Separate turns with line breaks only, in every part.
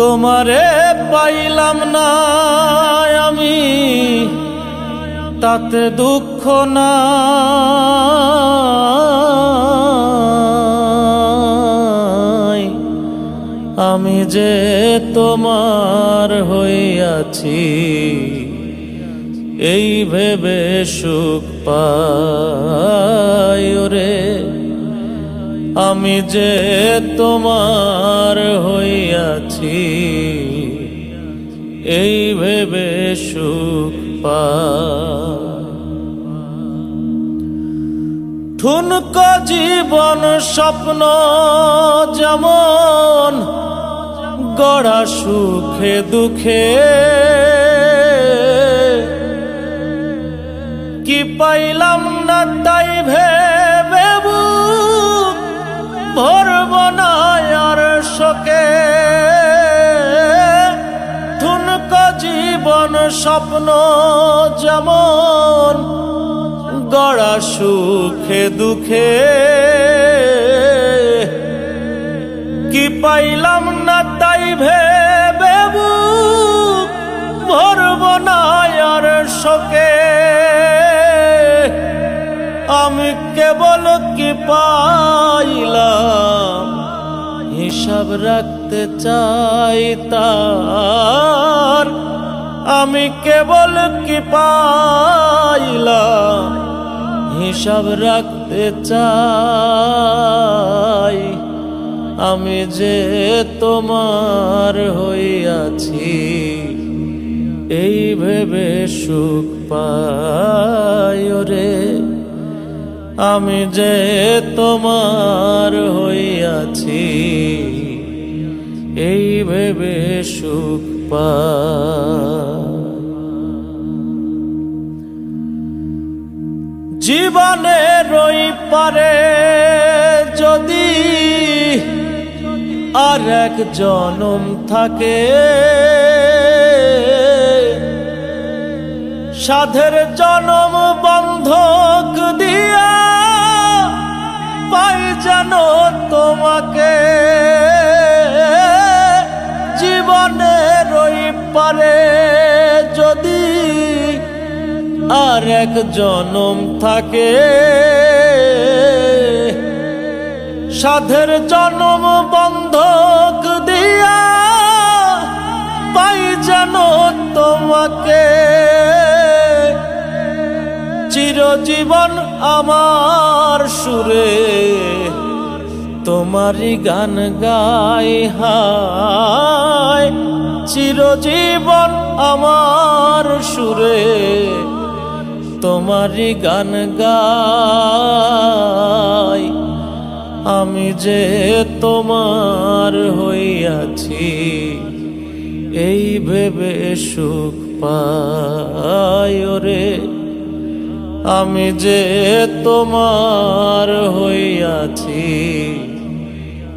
তোমারে পাইলাম না আমি, তাতে দুঃখ না। আমি যে তোমার হইয়াছি, এই ভেবে সুখ পাই রে আমি যে তোমার হইয়াছি, এই ভেবে সুখ পাই। ঠুনক জীবন স্বপ্ন যেমন, গড়া সুখে দুঃখে। কি পাইলাম জীবন স্বপ্ন যেমন গড়া সুখে দুঃখে। কি পাইলাম না তাই ভেবে ভরব না আর শোকে। আমি কেবল কি পাইলাম হিসাব রাখতে চাই তার আমি কেবল কি পাইলাম? হিসাব রাখতে চাই। আমি যে তোমার হইয়াছি, এই ভেবে সুখ পাই রে আমি যে তোমার হইয়াছি এই ভেবে সুখ পাই জীবনে রই পারে যদি আর এক জনম থাকে। সাধের জনম বন্ধক দিয়া পাই যেন পারে যদি আর এক জনম থাকে। সাধের জনম বন্ধক দিয়া পাই যেন তোমাকে। চিরজীবন আমার সুরে তোমারই গান গাই হায়। চিরজীবন আমার সুরে তোমারই গান গাই। আমি যে তোমার হইয়াছি, এই ভেবে সুখ পাই রে আমি যে তোমার হইয়াছি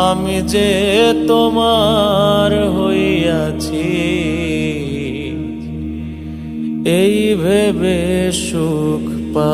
আমি যে তোমার হইয়াছি এই ভেবে সুখ পা